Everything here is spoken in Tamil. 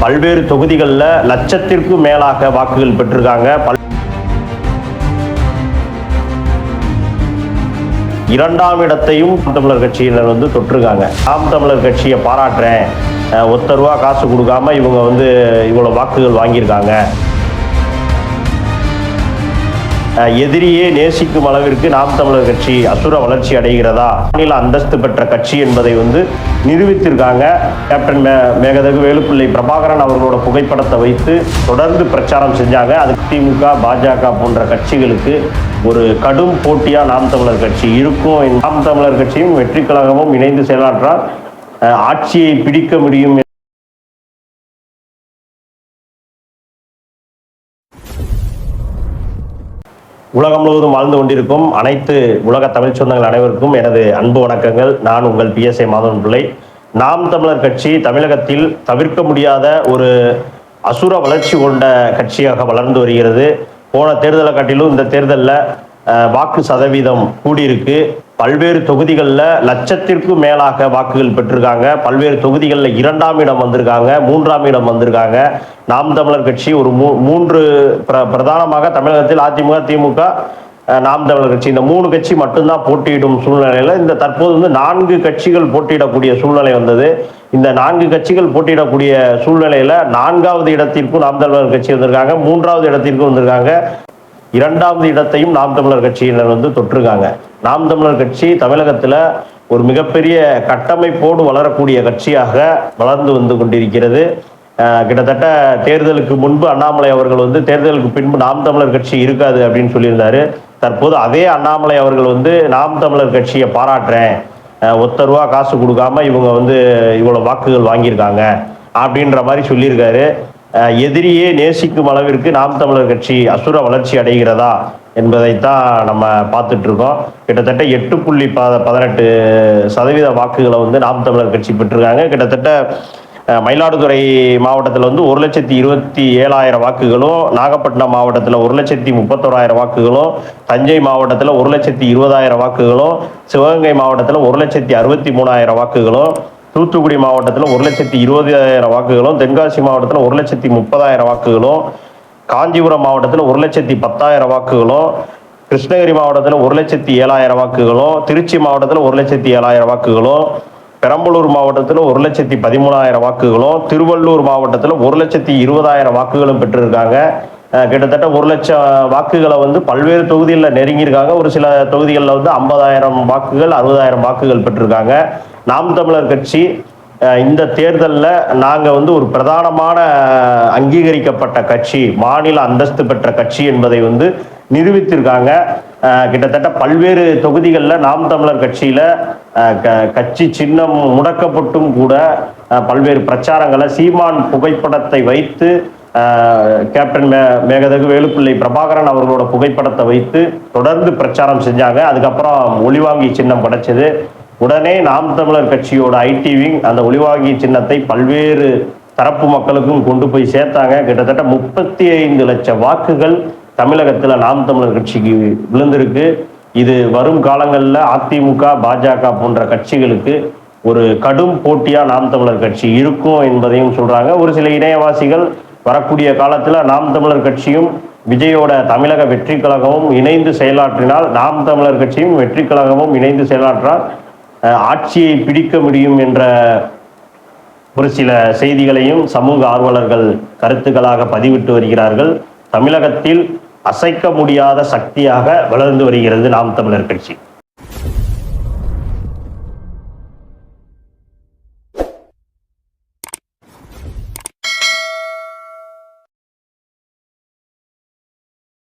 பல்வேறு தொகுதிகளில் லட்சத்திற்கும் மேலாக வாக்குகள் பெற்றிருக்காங்க. பல் இரண்டாம் இடத்தையும் தமிழர் கட்சியினர் வந்து தொட்டிருக்காங்க. ஆம் தமிழர் கட்சியை பாராட்டுறேன். ஒத்த ரூபா காசு கொடுக்காம இவங்க வந்து இவ்வளோ வாக்குகள் வாங்கியிருக்காங்க. எதிரியே நேசிக்கும் அளவிற்கு நாம் தமிழர் கட்சி அசுர வளர்ச்சி அடைகிறதா? மாநில அந்தஸ்து பெற்ற கட்சி என்பதை வந்து நிரூபித்திருக்காங்க. கேப்டன் மே மேகதகு வேலுப்பிள்ளை பிரபாகரன் அவர்களோட புகைப்படத்தை வைத்து தொடர்ந்து பிரச்சாரம் செஞ்சாங்க. அது திமுக பாஜக போன்ற கட்சிகளுக்கு ஒரு கடும் போட்டியாக நாம் தமிழர் கட்சி இருக்கும். நாம் தமிழர் கட்சியும் வெற்றி கழகமும் இணைந்து செயலாற்றால் ஆட்சியை பிடிக்க முடியும் உலகம் முழுவதும் வாழ்ந்து கொண்டிருக்கும் அனைத்து உலக தமிழ் சொந்தங்கள் அனைவருக்கும் எனது அன்பு வணக்கங்கள். நான் உங்கள் பிஎஸ்ஐ மாதவன் பிள்ளை நாம் தமிழர் கட்சி தமிழகத்தில் தவிர்க்க முடியாத ஒரு அசுர வளர்ச்சி கொண்ட கட்சியாக வளர்ந்து வருகிறது. போன தேர்தலை காட்டிலும் இந்த தேர்தலில் வாக்கு சதவீதம் கூடியிருக்கு. பல்வேறு தொகுதிகளில் லட்சத்திற்கும் மேலாக வாக்குகள் பெற்றிருக்காங்க. பல்வேறு தொகுதிகளில் இரண்டாம் இடம் வந்திருக்காங்க மூன்றாம் இடம் வந்திருக்காங்க. நாம் தமிழர் கட்சி ஒரு மூ மூன்று பிர பிரதானமாக தமிழகத்தில் அதிமுக திமுக நாம் தமிழர் கட்சி. இந்த மூணு கட்சி மட்டும்தான் போட்டியிடும் சூழ்நிலையில் இந்த தற்போது வந்து நான்கு கட்சிகள் போட்டியிடக்கூடிய சூழ்நிலை வந்தது. இந்த நான்கு கட்சிகள் போட்டியிடக்கூடிய சூழ்நிலையில் நான்காவது இடத்திற்கும் நாம் தமிழர் கட்சி வந்திருக்காங்க மூன்றாவது இடத்திற்கும் வந்திருக்காங்க. இரண்டாவது இடத்தையும் நாம் தமிழர் கட்சியினர் வந்து தொற்றுருக்காங்க நாம் தமிழர் கட்சி தமிழகத்தில் ஒரு மிகப்பெரிய கட்டமைப்போடு வளரக்கூடிய கட்சியாக வளர்ந்து வந்து கொண்டிருக்கிறது. கிட்டத்தட்ட தேர்தலுக்கு முன்பு அண்ணாமலை அவர்கள் வந்து தேர்தலுக்கு பின்பு நாம் தமிழர் கட்சி இருக்காது அப்படின்னு சொல்லியிருந்தாரு. தற்போது அதே அண்ணாமலை அவர்கள் வந்து நாம் தமிழர் கட்சியை பாராட்டுறேன். ஒத்த ரூபா காசு கொடுக்காம இவங்க வந்து இவ்வளோ வாக்குகள் வாங்கியிருக்காங்க. அப்படின்ற மாதிரி சொல்லியிருக்காரு. எதிரியே நேசிக்கும் அளவிற்கு நாம் தமிழர் கட்சி அசுர வளர்ச்சி அடைகிறதா என்பதைத்தான் நம்ம பார்த்துட்டு இருக்கோம். கிட்டத்தட்ட எட்டு புள்ளி ப பதினெட்டு சதவீத வாக்குகளை வந்து நாம் தமிழர் கட்சி பெற்றிருக்காங்க. கிட்டத்தட்ட மயிலாடுதுறை மாவட்டத்தில் வந்து ஒரு லட்சத்தி இருபத்தி ஏழாயிரம் வாக்குகளும் நாகப்பட்டினம் மாவட்டத்தில் ஒரு லட்சத்தி முப்பத்தோராயிரம் வாக்குகளும் தஞ்சை மாவட்டத்தில் ஒரு லட்சத்தி இருபதாயிரம் வாக்குகளும் சிவகங்கை மாவட்டத்தில் ஒரு லட்சத்தி அறுபத்தி மூணாயிரம் வாக்குகளும் தூத்துக்குடி மாவட்டத்தில் ஒரு லட்சத்தி இருபதாயிரம் வாக்குகளும் தென்காசி மாவட்டத்தில் ஒரு லட்சத்தி முப்பதாயிரம் வாக்குகளும் காஞ்சிபுரம் மாவட்டத்தில் ஒரு லட்சத்தி பத்தாயிரம் வாக்குகளும் கிருஷ்ணகிரி மாவட்டத்தில் ஒரு லட்சத்தி ஏழாயிரம் வாக்குகளும் திருச்சி மாவட்டத்தில் ஒரு லட்சத்தி ஏழாயிரம் வாக்குகளும் பெரம்பலூர் மாவட்டத்தில் ஒரு லட்சத்தி பதிமூணாயிரம் வாக்குகளும் திருவள்ளூர் மாவட்டத்தில் ஒரு லட்சத்தி இருபதாயிரம் வாக்குகளும் பெற்றிருக்காங்க. கிட்டத்தட்ட ஒரு லட்சம் வாக்குகளை வந்து பல்வேறு தொகுதிகளில் நெருங்கியிருக்காங்க. ஒரு சில தொகுதிகளில் வந்து ஐம்பதாயிரம் வாக்குகள் அறுபதாயிரம் வாக்குகள் பெற்றிருக்காங்க. நாம் தமிழர் கட்சி இந்த தேர்தலில் நாங்கள் வந்து ஒரு பிரதானமான அங்கீகரிக்கப்பட்ட கட்சி மாநில அந்தஸ்து பெற்ற கட்சி என்பதை வந்து நிரூபித்திருக்காங்க. கிட்டத்தட்ட பல்வேறு தொகுதிகளில் நாம் தமிழர் கட்சியில் கட்சி சின்னம் முடக்கப்பட்டும் கூட பல்வேறு பிரச்சாரங்களை சீமான் புகைப்படத்தை வைத்து கேப்டன் மே மேகதகு வேலுப்பிள்ளை பிரபாகரன் அவர்களோட புகைப்படத்தை வைத்து தொடர்ந்து பிரச்சாரம் செஞ்சாங்க. அதுக்கப்புறம் ஒளிவாங்கி சின்னம் கிடைச்சது உடனே நாம் தமிழர் கட்சியோட ஐடிவிங் அந்த ஒளிவாங்கி சின்னத்தை பல்வேறு தரப்பு மக்களுக்கும் கொண்டு போய் சேர்த்தாங்க. கிட்டத்தட்ட முப்பத்தி ஐந்து லட்சம் வாக்குகள் தமிழகத்தில் நாம் தமிழர் கட்சிக்கு விழுந்திருக்கு. இது வரும் காலங்களில் அதிமுக பாஜக போன்ற கட்சிகளுக்கு ஒரு கடும் போட்டியாக நாம் தமிழர் கட்சி இருக்கும் என்பதையும் சொல்கிறாங்க ஒரு சில இணையவாசிகள் வரக்கூடிய காலத்தில் நாம் தமிழர் கட்சியும் விஜயோட தமிழக வெற்றி கழகமும் இணைந்து செயலாற்றினால் நாம் தமிழர் கட்சியும் வெற்றி கழகமும் இணைந்து செயலாற்றால் ஆட்சியை பிடிக்க முடியும் என்ற ஒரு சில செய்திகளையும் சமூக ஆர்வலர்கள் கருத்துக்களாக பதிவிட்டு வருகிறார்கள். தமிழகத்தில் அசைக்க முடியாத சக்தியாக வளர்ந்து வருகிறது நாம் தமிழர் கட்சி.